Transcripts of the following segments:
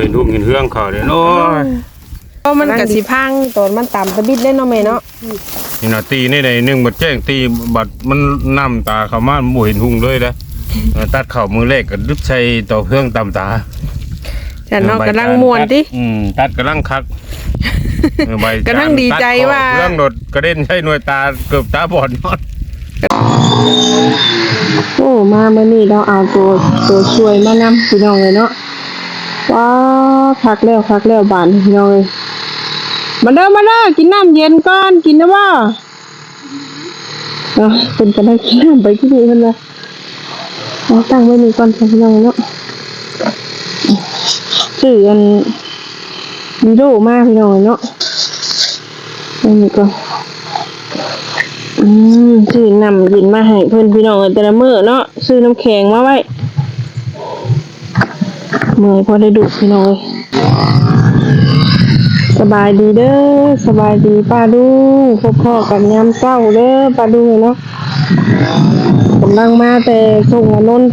เห็นทุ่งเห็นเฮืองเขาเด้โอ้ยเพราะมันก็สิพังตอนมันต่ำตะบิดได้เนาะแม่เนาะนี่น่ะตีนี่ได้หนึงบัดแจ้งตีบัดมันน้ำตาเข้ามาบ่เห็นทุ่งเลยเด้อเออตัดเข้ามือแรกก็ดึกใส่ต่อเครื่องตำตาแต่เนาะกำลังม่วนติอืมตัดกำลังคักเออใบกำลังดีใจว่าเครื่องรถกระเด็นใช้หน่วยตาเกือบตาบอดนอนโอ้มามื้อนี้เราเอาตัวตัวช่วยมานำพี่น้องเลยเนาะ ว้าพักแล้วพักแล้วบานพี่น้องเลยมาเด้อมาเด้อกินน้ำเย็นก่อนกินนะบ่เนาเป็นกันได้กินน้ำไปที่นี่เพิ่นว่าเอาตั้งไว้นี่ก่อนพี่น้องเนาะซื้ออันวิดีโอมากพี่น้องเนาะอันนี้ก่อนอืมซื้อน้ำเยินมาให้เพื่อนพี่น้องแต่ละมื้อเนาะซื้อน้ำแข็งมาไว้ เมื่อยพอได้ดุพี่น้อยสบายดีเด้อสบายดีป้าดูพบพ่อกับยามเศร้าเด้อป้าดูเนาะกำลังมาแต่ส่งอนนท์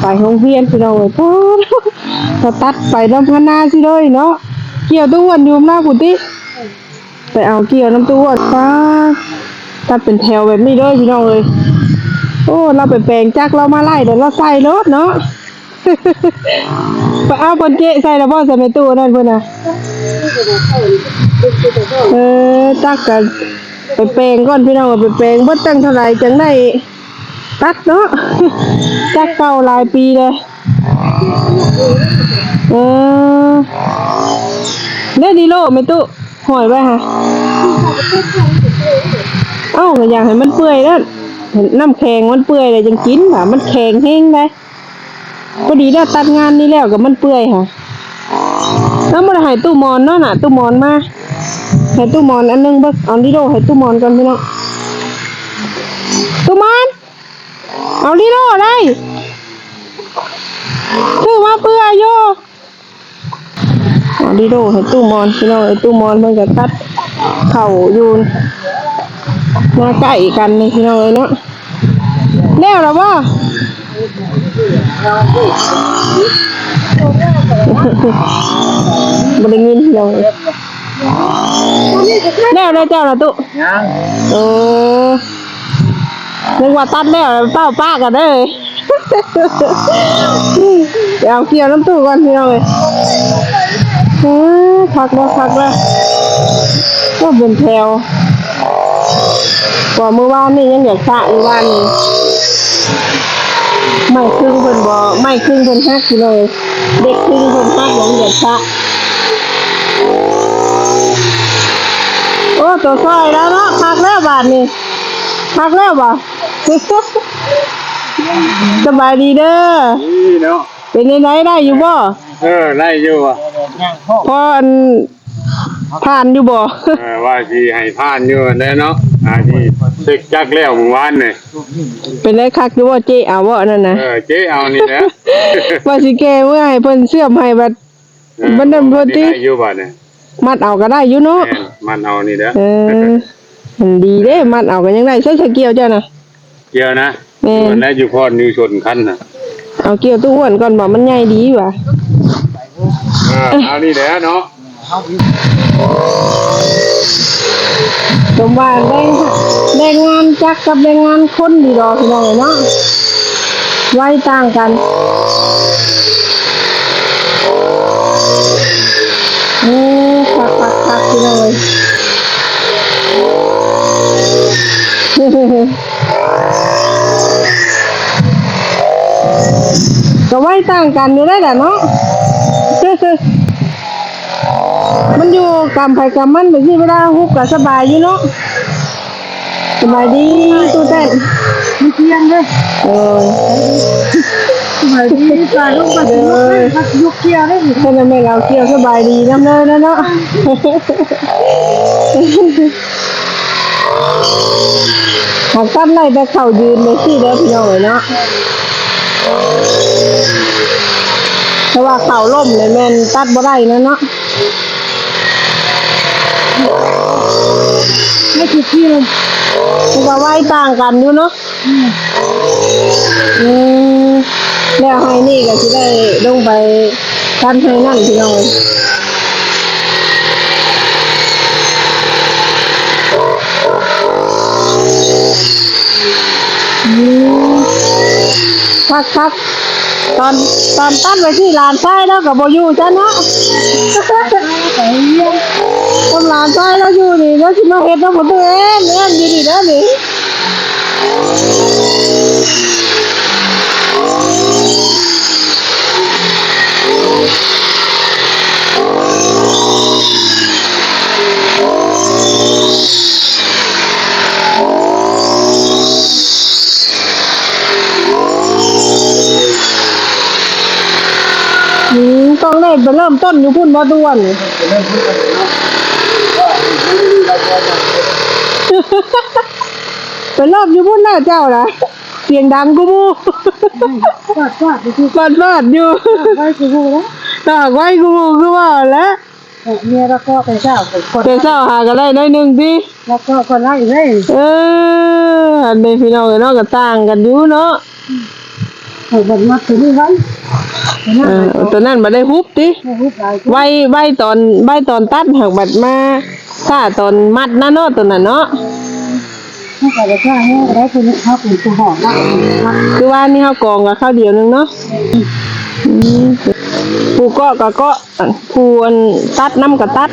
ไปห้องเพียนพี่น้องเลยป้าถ้าตัดไปน้ำพนนาสิเลยเนาะเกี่ยวตู้วันอยู่หน้ากุฏิไปเอาเกี่ยวน้ำตู้วันป้าตัดเป็นแถวแบบนี้เลยพี่น้องเลยโอ้เราไปแปลงจักเรามาไล่เดี๋ยวเราใส่รถเนาะ ปเอาบนเจใส่แล้วบ่ใส่ในตู้นั่นเพื่อนนะเออจักกันไปแปลงก่อนพี่น้องไปแปลงบ่ตั้งเท่าไหร่จังได้ตัดเนาะจักเก่าหลายปีเลยเออเนี่ยดีโลไม่ตู้หอยไว้ฮะเอ้าก็อยากให้มันเปื่อยแล้วเห็นน้ำแข็งมันเปื่อยเลยจังกินค่ะมันแข็งแห้งได้ พอดีได้ตัดงานนี้แล้วกับมันเปื่อยค่ะแล้วมันให้ตู้มอนเนาะน่ะตู้มอนมาให้ตู้มอนอันหนึงเบิกเอาลิโดให้ตู้มอนกันพี่น้องตู้มอนเอาลิโดได้ซื้อมาเปื่อยโยเอาลิโดให้ตู้มอนพี่น้องไอ้ตู้มอนมันก็ตัดเข่ายู่มาใกล้กันเลยพี่น้องเลยเนาะแล้วหรอวะ บริงินพี่น้องเลยแล้วได้เจ้าละตุยังโอ้นึกว่าตัดแล้วเป้าป้ากันเลยเดี๋ยวเอาเกี่ยวน้ำตู้ก่อนพี่น้องเลยเออพักแล้วพักแล้วก็เป็นแถวกว่าเมื่อวานนี่ยังอยากสระอยู่วานนี้ ไม่ครึ่งเพิ่นบ่ไม่ครึ่งเพิ่นฮักอยู่เลยเด็กครึ่งเพิ่นฮักยังอยากสระโอ้ตัวซอยแล้วเนาะพักแล้วบาทนี่พักแล้วบ่สบายดีเด้อนี่เนาะเป็นยังไงได้อยู่บ่เออไล่อยู่อะยังพ่อพออันผ่านอยู่บ่เออว่าสิให้ผ่านอยู่ได้เนาะ อ่าที่ศึกจักแล้วเมื่อวานนี่เป็นไรคักอยู่บ่เจ๊เอาบ่นั่นน่ะเออเจ๊เอานี่แหละว่าสิแก้เมื่อให้เพิ่นเสื่อมให้บัดมันนั่นบ่ติได้อยู่บ่เนี่ยมัดเอาก็ได้อยู่เนาะแม่นมันเอานี่เด้อเออมันดีเด้มัดเอาก็ยังได้ใช้สเกียวเจ้าน่ะเกี่ยวนะแม่นมันได้อยู่พอนิวชนคันน่ะเอาเกี่ยวตู้อ้วนก่อนบ่มันใหญ่ดีว่ะเออเอานี่แหละเนาะ สมว่าได้ได้งานจักกับได้งานคนดีดอกพี่น้องเนาะไว้ต่างกันเออคักคักคักพี่น้องเลยก็ไว้ต่างกันอยู่ได้แหละเนาะ มันอยู่กำไผกำมันไปที่เวลาฮุบก็สบายอยู่เนาะสบายดีตู้เต้นมีเทียนเลยเออสมัยที่ตายลูกมันพักยุกเกียร์ได้อีกเพื่อนแม่เราเกี่ยวสบายดีน้ำเลยนะเนาะหากตัดไล่แต่เข่ายืนเลยสิเด้อพี่น้องเอ้ยเนาะเพราะว่าเข่าล่มเลยแม่นตัดบ่ได้นะเนาะ ไม่คิดที่เลยมันก็ไว้ต่างกันอยู่เนาะอืมแล้วให้นี่ก็จะได้ลงไปทท่านให้นั่นพี่น้องเลยอืมพักพักตอนตอนตั้นไปที่ลานไส้แล้วกับโบอยู่จ้ะเนาะ ไปเยี่ยมตำลานไส้แล้วอยู่นี่แล้วสิมาเฮ็ดน้ำมันตัวเองเนี่ยอยู่นี่แล้วนี่อืมต้องได้ไปเริ่มต้นอยู่พุ่นบ่ด้วน ไปเริ่มอยู่พุ่นแล้วเจ้านะเสียงดังกูมูกอดกอดไปที่บาดบาดอยู่ไว้ที่หูแล้วตากไว้กูมูคือว่าแล้วเมียแล้วก็ไปเช้าไปคนเดี๋ยวเช้าหากันได้น้อยหนึงดิแล้วก็คนไล่เลยเอออันนี้พี่น้องกับน้องก็ต่างกันอยู่เนาะให้บันมัดถึงนี่ไว้นั่นเออตัวนั้นมาได้ฮุบดิให้รูปลายใบใบตอนใบตอนตัดหักบัดมา ถ้าตอนมัดนะเนาะตัวนั้นเนาะให้กับว่าให้ได้คนนี้เขาเป็นตัวหอมมากมัดคือว่านี่เฮากองกับข้าวเดียวหนึงเนาะอืมผู้เกาะกับเกาะอันผู้อันตัดน้ำกับตัด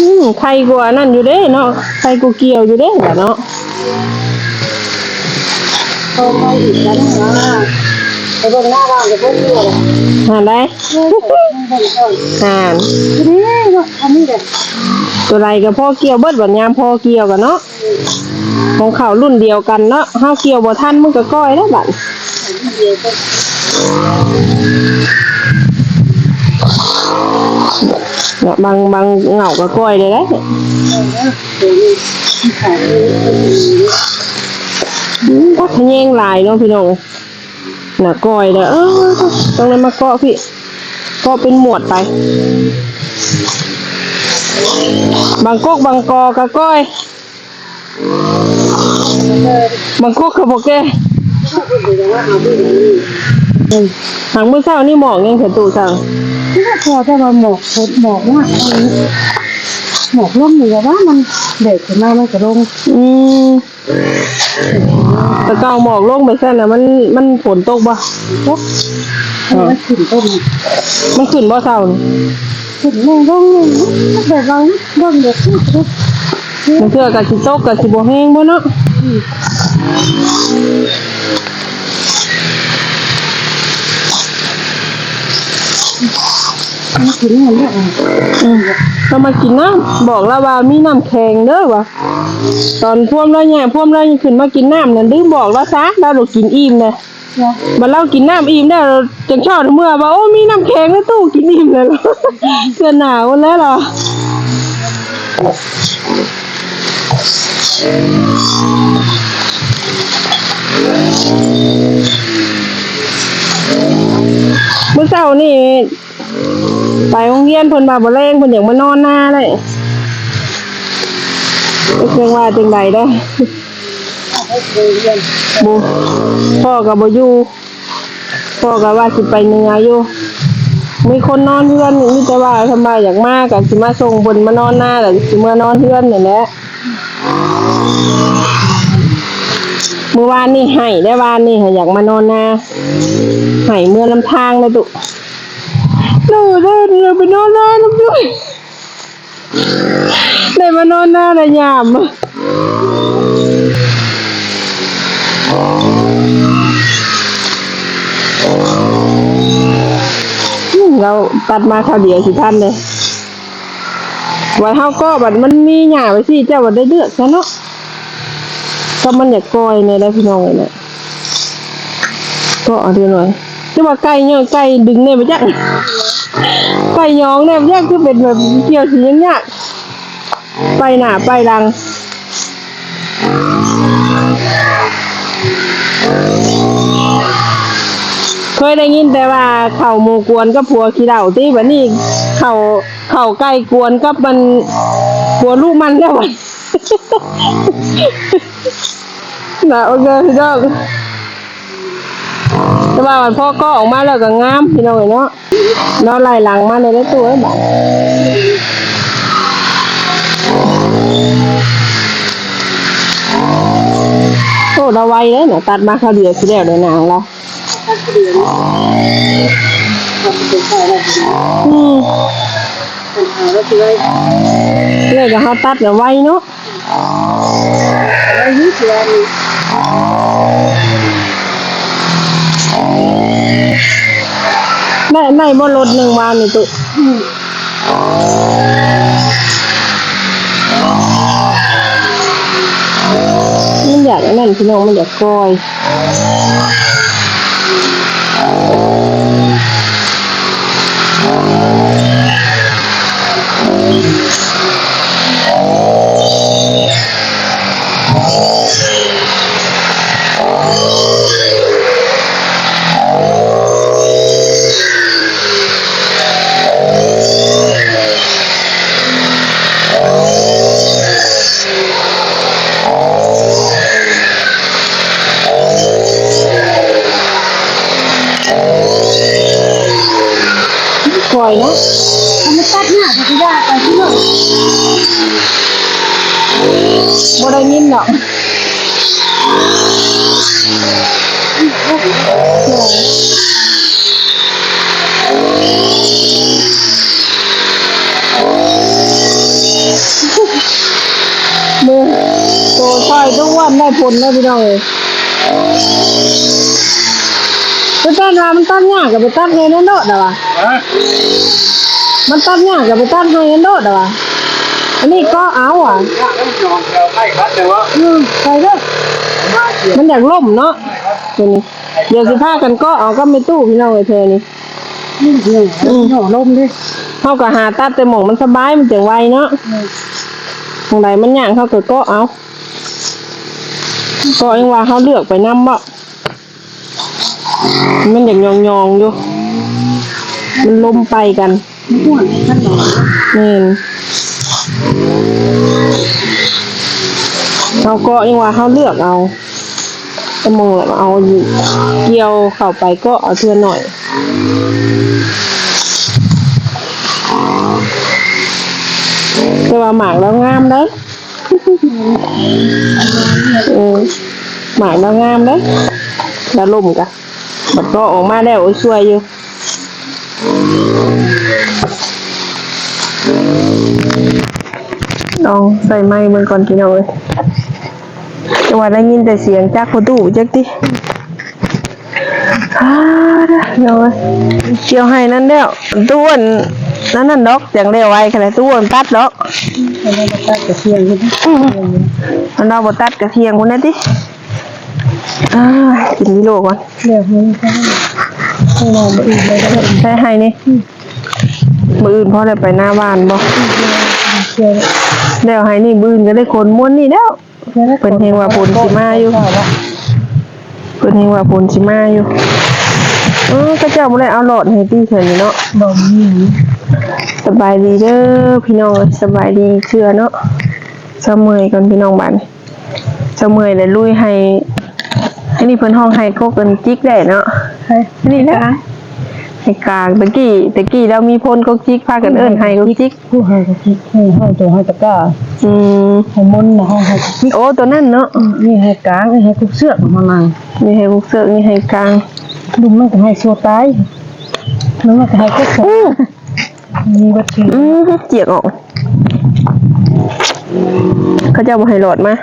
อืมใครกว่านั่นอยู่เด้เนาะใครกูเกี่ยวอยู่เด้ล่ะเนาะโตไปอีกแล้วนะไปเบิ่งหน้าบ้านจะเบิ่งอยู่เลยหาได้เบิ่งก่อนหา นนี่านตัวไรกับพ่อเกี่ยวเบิดบัดยามพ่อเกี่ยวกันเนาะของเขารุ่นเดียวกันเนาะเฮาเกี่ยวบ่ทันมึงก็ก้อยแล้วบัดเนี่ยบางบางเหงาก็ก้อยเลยได้อืมพักแยงลายเนาะพี่น้องน่ะก้อยเด้อเออต้องเลยมาเกาะพี่ ก็เป็นหมวดไป บางกกบางกอกะก้อยบางกอกกะบอกแกหางมื้อเช้านี่หมอกยังเห็นตู่สั่งที่ว่าพอจะมาหมอกหมอกว่า หมอกลงอยู่ว่ามันเด็กขึ้นมามันก็ลงอืมแต่เก่าหมอกลงไปซั่นน่ะมันมันฝนตกบ่ตกมันขึ้นต้นมันขึ้นบ่เช้านี่ขึ้นลงลงลงแบบว่าลงเด็กขึ้นทุกมันเทื่อก็สิตกก็สิบ่แห้งบ่เนาะ มันขึ้นเงินเนี่อืมเรามากินน้ำบอกแล้วว่ามีน้ำแข็งเด้อวะตอนพ่วมแล้วเนี่ยพ่วมแล้วยังขึ้นมากินน้ำนั่นดื้อบอกแล้วซะเราหลกินอิ่มเลยมาเล่ากินน้ำอิ่มได้เราจังชอบเมื่อว่าโอ้มีน้ำแข็งในตู้กินอิ่มเลยเหรอเสื้อหนาวแล้วเหรอเมื่อเช้านี่ ไปโรงเรียนเพิ่นมาบ่แรงเพิ่นอยากมานอนหน้าเลยไม่เชื่อว่าจังใดได้บุพ่อกับบ่อยู่พ่อกับว่าสิไปเหนืออยู่มีคนนอนเพื่อนนี่แต่ว่าทำไมอยากมากกับสิมาส่งบนมานอนหน้าแต่สิมานอนเพื่อนนี่แหละเมื่อวานนี่ให้ได้วานนี่อยากมานอนหน้าให้เมื่อลำทางเลยตุ หนูได้เดี๋ยไปนอนหน้าน้ำด้วยได้มานอนหน้าระยามอะเราตัดมาข้าวเดียวสิท่านเลยวันเฮาก็บัดมันมีหญ้าไว้สิเจ้าบัดได้เลือกซะเนาะก็มันอยากกอยเนี่ยได้พี่น้องเนี่ยก็เอาดีหน่อยจะว่าไก่เนี่ยไก่ดึงเนี่ยไปจัก ไก่ยองเนี่ยแยกคือเป็นแบบเกี่ยวสีอย่างเงี้ยไปหนาไปหลังเคยได้ยินแต่ว่าเข่าหมูกวนกับผัวขี้เหล่าที่บัดนี้เข่าเข่าใกล้กวนกับมันผัวลูกมันแล้ววันนะโอเคพี่น้อง แต่ว่ามันพ่อก็ออกมาแล้วก็งามพี่น้องเอ้ยเนาะเนาะไล่หลังมาเลยได้ตัวไอ้บ่าโอ้เราไวเลยเนี่ยตัดมาเขาวเดียวสิแล้วเลยนางเราเป็นใครได้อืมปัญหาก็คือว่าเนี่ยก็เขาตัดเนี่ยไวเนาะอายุเดือน ได้ได้บ่รถหนึ่งวันนี่ตุมันอยากนนั่นพี่น้องมันอยากกอย นได้ผลได้พี่น้องเลยไปตัดมามันตัดยากกับไปตัดให้นั่นโดดอะวะมันตัดยากกับไปตัดให้นั่นโดดอะวะอันนี้ก็เอาอะอืมใส่เด้อมันอยากล่มเนาะตัวนี้เดี๋ยวสิพากันก็เอาก็ไม่ตู้พี่น้องเลยเธอนี่นี่เดือนหน่อลมดิเขาก็หาตัดแต่หมองมันสบายมันจังไวเนาะตรงใดมันย่างเขาก็ก็เอา ก็ยังว่าเขาเลือกไปนำบ่มันอย่ากยองๆอยู่ มันล้มไปกันนี่เขาก็ยังว่าเขาเลือกเอาตะมงแล้วเอาเกี่ยวเข้าไปก็เอาเทือหน่อยแต่ว่าหมากแล้วงามเด้ เออหมากแล้วงามเด้อแล้วล่มกะบัดก็ออกมาแล้วโอ้ยสวยอยู่ลองใส่ไม้เบิ่งก่อนพี่น้องเอ้ยจังหวะได้ยินแต่เสียงจากประตูจักติฮ่าเด้อพี่น้องเอ้เจียวให้นั่นแล้วต้วน นั่นนั่นดอกจังเร็วไว้ขนาดต้วนตัดดอกทำไมตัดกระเทียมกันอื้อมันเราบ่ตัดกระเทียงคนนั้นติอ่ากินวิโลก่อนเดี๋ยวให้เขาให้นอนไปอีกเลยก็ได้ใส่ให้นี่มื้ออื่นพอได้ไปหน้าบ้านบ่เชื่อแล้วให้นี่มื้ออื่นก็ได้คนม้วนนี่แล้วเพิ่นเฮงว่าฝนสิมาอยู่เพิ่นเฮงว่าฝนสิมาอยู่เออก็เจ้าบ่ได้เอาหลอดให้ตี้เพิ่นนี่เนาะบ่มี สบายดีเด้อพี่น้องเอ้ยสบายดีเชื่อเนาะเสมอยก่อนพี่น้องบ้านเสมอยเลยลุยให้อันนี้เพิ่นห้องให้ก็เป็นจิกได้เนาะให้อันนี้นะให้กลางตะกี้ตะกี้เรามีพลก็จิกพากันเอิ้นให้ก็จิกผู้ให้ก็คิดให้ให้ตัวให้ตะก้าอืมให้มนต์นะให้ให้คิดโอ้ตัวนั้นเนาะนี่ให้กลางนี่ให้คุกเสือกมานั่งมีให้ลูกเสือกมีให้กลางลุมมันก็ให้โซตายมันก็ให้คุกเสือก อู้มีวัตถุอืมเจียกออก เขาจะเอามาให้หลอดมา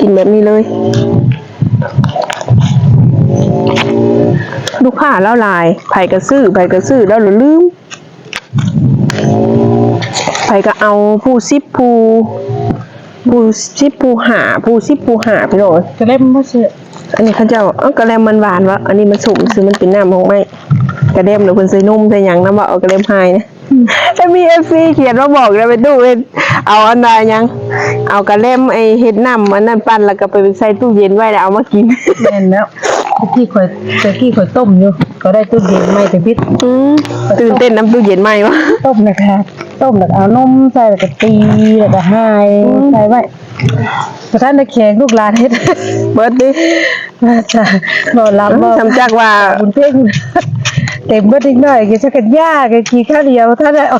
กินแบบนี้เลยลูกค้าแล้วลายไผ่กระซื้อไผ่กระซื้อแล้วหลืมไผ่ก็เอาผู้ซิบผู้ผู้ซิบผู้หาผู้ซิบผู้หาไปเลยจะเล่นมบ่เสือ อันนี้เขาเจ้าเอ้ากระเลมมันหวานวะอันนี้มันสุ่มซื้อมันเป็นน้ำของไม่กระเดมหรือคนใส่นุ่มใส่หยังนะบอกเอากระเดมไฮนะแต่มีเอฟซีเขียนมาบอกเลยไปดูเองเอาอันใดยัง เอากระเล่มไอเฮ็ดน้ำอันนั้นปั้นแล้วก็ไปใส่ตู้เย็นไว้แล้วเอามากินแม่นแล้วตะกี้ข่อยตะกี้ข่อยต้มอยู่ ก็ได้ตู้เย็นไม่แต่พิษอืมตื่นเต้นน้ำตู้เย็นไหมวะต้มนะคะต้มแล้วก็เอานมใส่แล้วก็ตีแล้วก็หายใส่ไว้ ประธานได้แขกลูกหลานเฮ็ดเบิดดิมาจ้ะบ่รับบ่ทำจักว่าบุญเพ่งเต็มเบิดอีกหน่อยก็จะกันยากก็ขี่ข้าวเดียวถ้าได้เอา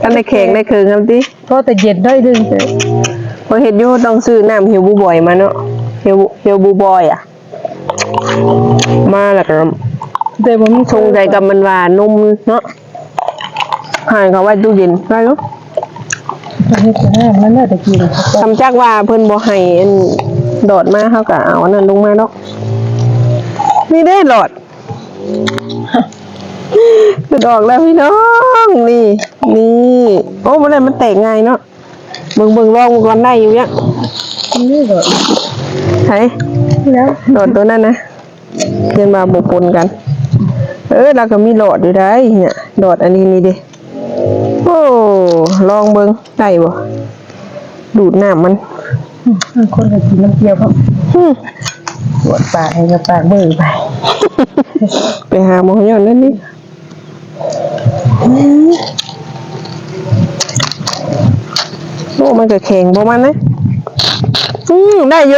ท่านได้แข่งได้คืนครับติก็แต่เย็นได้ดึงพอเฮ็ดอยู่ต้องซื้อน้ำเฮียวบูบอยมาเนาะเฮียวเฮียวบูบอยอะ มาแล้วก็แต่บ่มีชงใจกับมันว่านมเนาะหายเขาไว้ตู้เย็นไว้เนาะ เฮ็ดจะได้มันน่าจะกินทำจักว่าเพิ่นบ่ให้อันดอดมาเฮาก็เอาอันนั้นลงมาเนาะนี่ได้หลอดคือดอกแล้วพี่น้องนี่ นี่โอ้บ่ได้มันแตกง่ายเนาะเบิ่งเบิ่งลองก่อนได้อยู่เนี่ยนี่ก็ไผแล้วหลอดตัวนั้นนะเรียนมาบ่ปนกัน เออเราก็มีหลอดอยู่ได้เนี่ยหลอดอันนี้นี่เด้ โอ้ลองเบิ่งได้บ่ดูดน้ำมันคนก็กินน้ำเกี๊ยวครับหึปวดปากให้กับปากเบื่อไป ไปหาหมอย้อนนั่นนี่โอ้มันก็แข็งบ่มันนะอืมได้อยู่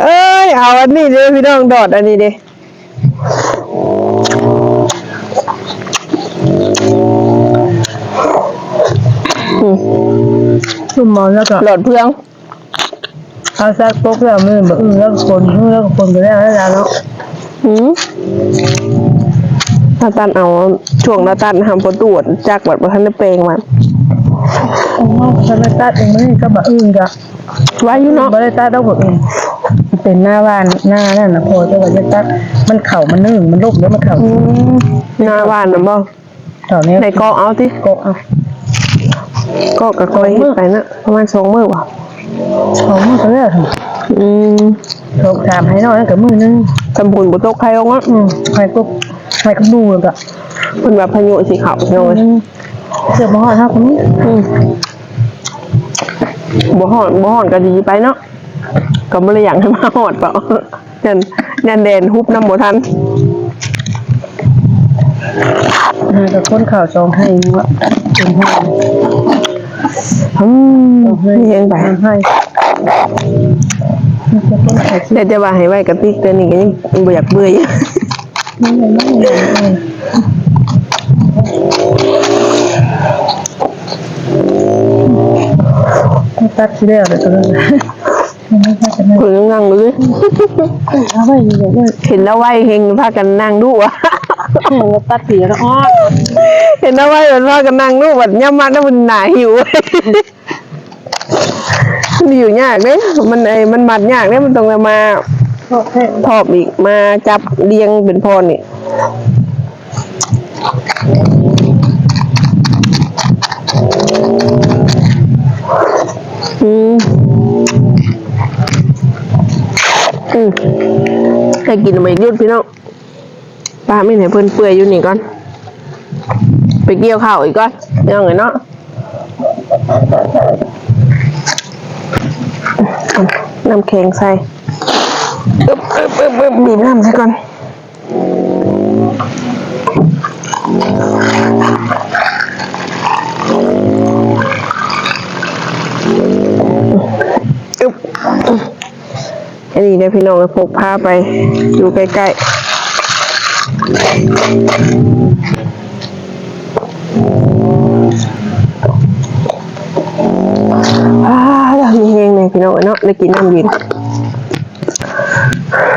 เอ้ย เอาอันนี้เด้อพี่น้องดอดอันนี้เด้ ชุ่มมอนแล้วก็หลอดเพื่องเอาซักปุ๊บแล้วมือแบบอื้อแล้วก็คนอื้อแล้วก็คนไปแล้วแล้วเนาะหืมตาตันเอาช่วงตาตันทำประตรวจจากบัตรประทันได้เปลงมาโอ้ฉันไม่ตัดเองมันก็แบบอื้อจ้ะไว้อยู่เนาะไม่ได้ตัดดอกแบบอื่นมันเป็นหน้าบ้านหน้านั่นนะพอจะว่าจะตัดมันเข่ามันนึ่งมันลุกแล้วมันเข่าอืมหน้าบ้านนะบ่เข่าเนี้ยในกองเอาที่กเอา ก็กระคอยเฮ็ดไปนะประมาณสองมื้อว่ะของมันก็เลือกอืมโทรถามให้หน่อยกับมือนึงสมบูรณ์บ่ตกใครลงอะอืมใครก็ใครก็ดูก็เพิ่นว่าพายุสิเข้าเนาะเสื้อมาห่อเท่าคนนี้อืมบ่ฮ้อนบ่ฮ้อนก็ดีไปเนาะก็บ่ได้อยากให้มาฮอดเปล่ายันยันแดนฮุบน้ำบ่ทันกับคนข่าวจองให้ว่าเป็นให้อื มเฮ็ดไปให้เดี๋ยวจะว่าให้ไว้กับติ๊กเตือนนี่ก็ยังบ่อยากเบื่ออยู่ตัดที่แล้วเลยตอนนั้นไม่ใช่จะไม่เพิ่นยังนั่งอยู่เลยเอาไว้อยู่เลยเห็นแล้วไว้เฮงพากันนั่งดูอะ ตัดเสีแล้วอ๋อเห็นแล้วไว้มันพากันนั่งดูบัดย่ำมาแล้วมันหนาหิวมันอยู่ยากเด้มันไอ้มันมัดยากเด้มันต้องเอามาทอบอีกมาจับเรียงเป็นพรนี่อืมอืมให้กินมาอีกยุดพี่น้อง ป้าไม่ไหนเพิ่อนเปื่อยอยู่นี่ก่อน ไปเกี่ยวข้าวอีกก่อนยังไงเนาะน้ำแข็งใส่อึ๊บอึ๊บอึ๊บอึ๊บบีบน้ำซะก่อนอึบอันนี้เนี่ยพี่น้องพกพาไปอยู่ใกล้ๆ มีเฮงเลยพี่น้องเนาะได้กินน้ำเย็น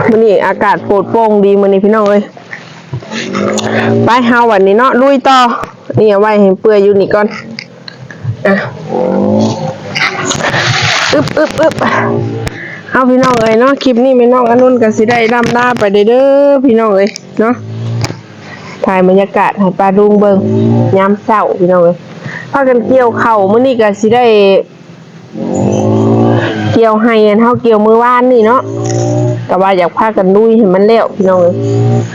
มันนี่อากาศโปรดโปร่งดีมันนี่พี่น้องเอ้ยไปเฮาวันนี้เนาะลุยต่อนี่เอาไว้ให้เปื่อยอยู่นี่ก่อนอะอึบอึบอึบเอาพี่น้องเอ้ยเนาะคลิปนี้ไม่น้องอนนุนกันสิได้ดำลาไปเด้อเด้อพี่น้องเอ้ยเนาะ ถ่ายบรรยากาศให้ปลาดุงเบิงยามเช้าพี่น้องเอ้ยพากันเกี่ยวเข่ามื้อนี้ก็สิได้ เกี่ยวให้อันเฮาเกี่ยวมือวานนี่เนาะก็ว่าอยากพากันลุยให้มันเล้วพี่น้องเอ้ย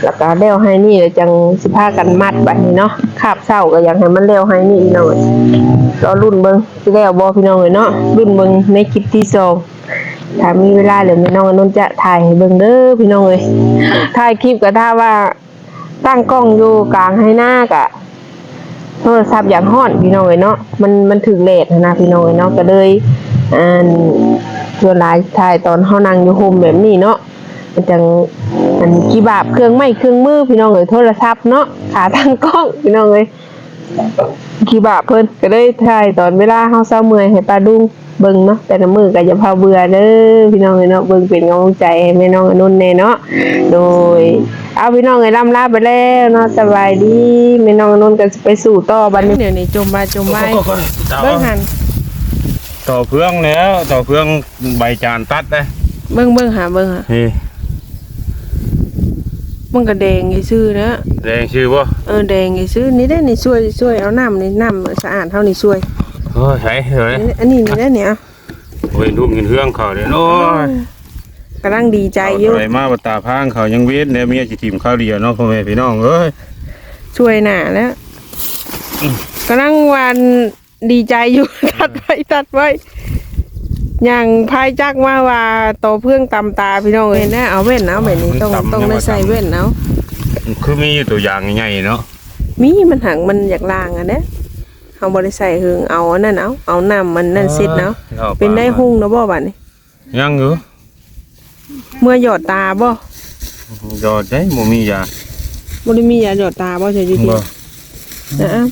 แล้วก็เล้วให้นี่แล้วจังสิพากันมัดบัดนี้เนาะคาบเศร้าก็อยากให้มันเล้วให้นี่พี่น้องเอ้ยรอรุ่นเบิงสิแล้วบ่พี่น้องเอ้ยเนาะรุ่นเบิงในคลิปที่สองถ้ามีเวลาเดี๋ยวแม่น้องอนนจะถ่ายให้เบิ่งเด้อพี่น้องเอ้ยถ่ายคลิปก็ถ้าว่า ตั้งกล้องอยู่กลางให้หน้ากะโทรศัพท์อย่างฮอนพี่น้องเอ้ยเนาะมันมันถึงเลทนะพี่น้องเอ้ยเนาะก็เลยอ่าส่วนหลายถ่ายตอนเฮานั่งอยู่โฮมแบบนี้เนาะมันจังอันกี่บาบเครื่องไม้เครื่องมือพี่น้องเอ้ยโทรศัพท์เนาะขาทางกล้องพี่น้องเอ้ยกี่บาบเพิ่นก็เลยถ่ายตอนเวลาเฮาเศร้าเมื่อยให้ป้าดุง เบิ่งเนาะแต่ละมื้อก็อย่าพาเบื่อเด้อพี่น้องเอ้ยเนาะเบิ่งเป็นกำลังใจให้แม่น้องอนุ่นแน่เนาะโดย เอาพี่น้องเอ้ยล่ำลาไปแล้วเนาะสบายดีแม่น้องอนุ่นก็สิไปสู่ต่อบัดนี้เดี๋ยวนี้จมบาจมไว้เบิ่งหันต่อเพื่องแล้วต่อเพื่องใบจานตัดเลยเบิ่งเบิ่งหาเบิ่งหานี่มันก็แดงซื่อๆนะแดงชื่อบ่เออแดงซื่อนี่ได้นี่ช่วยช่วยเอาน้ำนี่น้ำสะอาดเท่านี้ช่วยโอ้ยใช่เฮ้ยอันนี้นี่ได้เนี่ยเอาโอ้ยทุ่มกินเฮืองเขาเด้อโอ้ยกำลังดีใจอยู่ไปมาบตาพางเขายังเวทเนี่ยเมียสิทีมข้าวเดียวเนาะพ่อแม่พี่น้องเอ้ยช่วยหน้าแล้วกำลังวันดีใจอยู่ตัดไว้ตัดไว้อย่างพายจักมาว่าโตเพื่องตำตาพี่น้องเอ้ยนะเอาเว้นเอาแบบนี้ต้องต้องได้ใส่เว้นเอาคือมีอยู่ตัวอย่างใหญ่ๆเนาะมีมันหังมันอยากล่างอะเด้ เอาบริใส่หึงเอาอันนั่นเอาเอาน้ำมันนั่นซิดเนาะอาเป็นได้หุ่งเนาะบ่บัดนี้ ยังอยู่เมื่อหยอดตาบ่ยอดได้บ่มียาบ่ได้มียาหยอดตาบ่ใช่อยู่ที่บ่นะอ้าว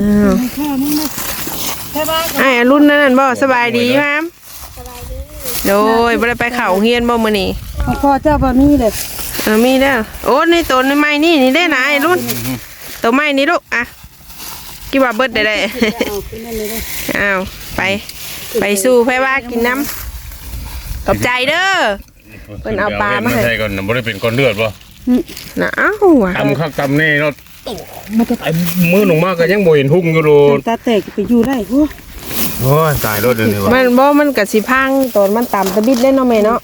อ้าวแค่นี้นะแค่บ้านไอ้ายรุ่นนั้นบ่สบายดีมั้มโดยบ่ได้ไปเข้าโรงเรียนบ่มื้อนี้พ่อเจ้าบ่มีเลยเออมีแล้วโอ้นี่ตัวนี่ไม้นี่นี่ได้นะไอ้รุ่นตัวไม้นี่ลูกอะ กี่ว่าเบิดได้ได้เอาขึ้นนั่นเลยเด้ออ้าวไป ไปสู่ไผว่ากินน้ำขอบใจเด้อเพิ่นเอาปลามาให้ใส่ก่อนน่ะบ่ได้เป็นก้อนเลือดบ่นะอ้าวว่ะตำข้าวตำนี่เนาะไอ้มือลงมาก็ยังบ่เห็นหุ่งอยู่โลดตาแตกไปอยู่ได้หัวโอ้ยตายรถเดี๋ยวนี้ว่ะมันบ่มันก็สิพังตอนมันต่ำตะบิดได้เนาะแม่เนาะ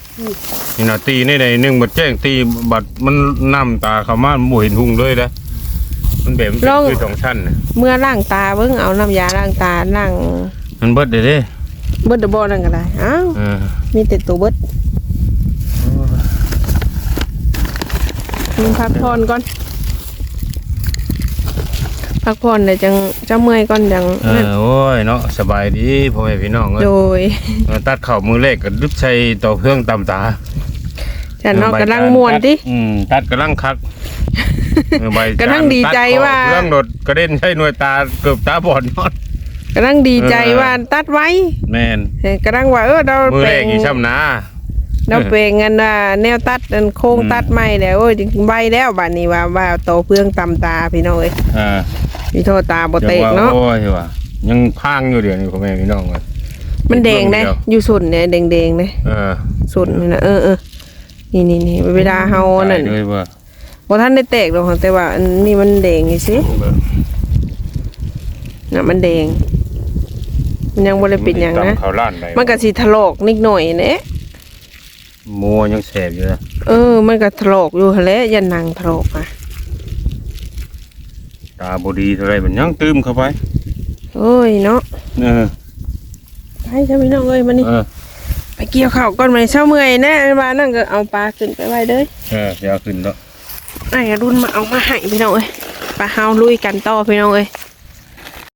นี่นะตีนี่ใดหนึ่งบัดแจ้งตีบัดมันน้ำตาเขามาบ่เห็นหุ่งเลยนะ มันแบบมันเป็นคือสองชั้นน่ะเมื่อล้างตาเบิ่งเอาน้ำยาล้างตาล้างมันเบิดเด้เด้เบิดเดอบ่นั่นก็ได้อ้าวเออมีแต่ตัวเบิดมึงพักผ่อนก่อนพักผ่อนเดี๋ยวจังจะเมื่อยก่อนจังเอนั่นอโอ้ยเนาะสบายดีพ่อแม่พี่น้องเอ้โดยยเออตัดเข่ามือเล็กก็ดึบใช้ต่อเครื่องตำตาฉันเนาะกำลังม่วนติอืมตัดกำลังคัก เออใบจานกำลังดีใจตัเข่ว่าเครื่องโดดกระเด็นใช้หน่วยตาเกือบตาบอดนอดกำลังดีใจเออ ว่าตัดไว้แม่นเออกำลังว่าเออเรามือแปลแรกงอีช่ำนาเราเปลงกันว่าแนวตัดอันโค้งอืมตัดไม้แล้วโอ้ยใบแล้วบัดนี้ว่าว่าโตเพื่องตำตาพี่น้องเอ้ยอ่ามีโทษตาบ่เตกยังว่เนาะโอ้ยว่า ยังพังอยู่เดี๋ยวนี้พ่อแม่พี่น้องเอ้ยมันแดงได้เดียวอยู่ส่วนเนี่ยแดงๆเลยเออส่วนนี่นะเออเออนี่นี่นี่เวลาเฮานั่นตยเลยว่า บ่ทันได้แตกหรอกแต่ว่าอันนี้มันแดงนี่สิน่ะมันแดง มันยังบ่ได้เป็นหยังนะตำเขาล้านไปมันก็สิถลอกนิดหน่อยแหละมัวยังแสบอยู่นะเออ มันก็ถลอกอยู่หั่นแหละยันหนังถลอกอะตาบดีเท่าไรมันยังตื้มเข้าไปโอ้ยเนาะเออไปจ้ะพี่น้องเอ้ยมานี่เออไปเกี่ยวข้าวก่อนมาเช้าเมื่อยแน่ว่านั่นก็เอาปลาขึ้นไปไว้เด้อเออเดี๋ยวขึ้นแล้ว ไอ้รุ่นมาเอามาให้พี่น้องเอ้ยปลาเฮาลุยกันต่อพี่น้องเอ้ย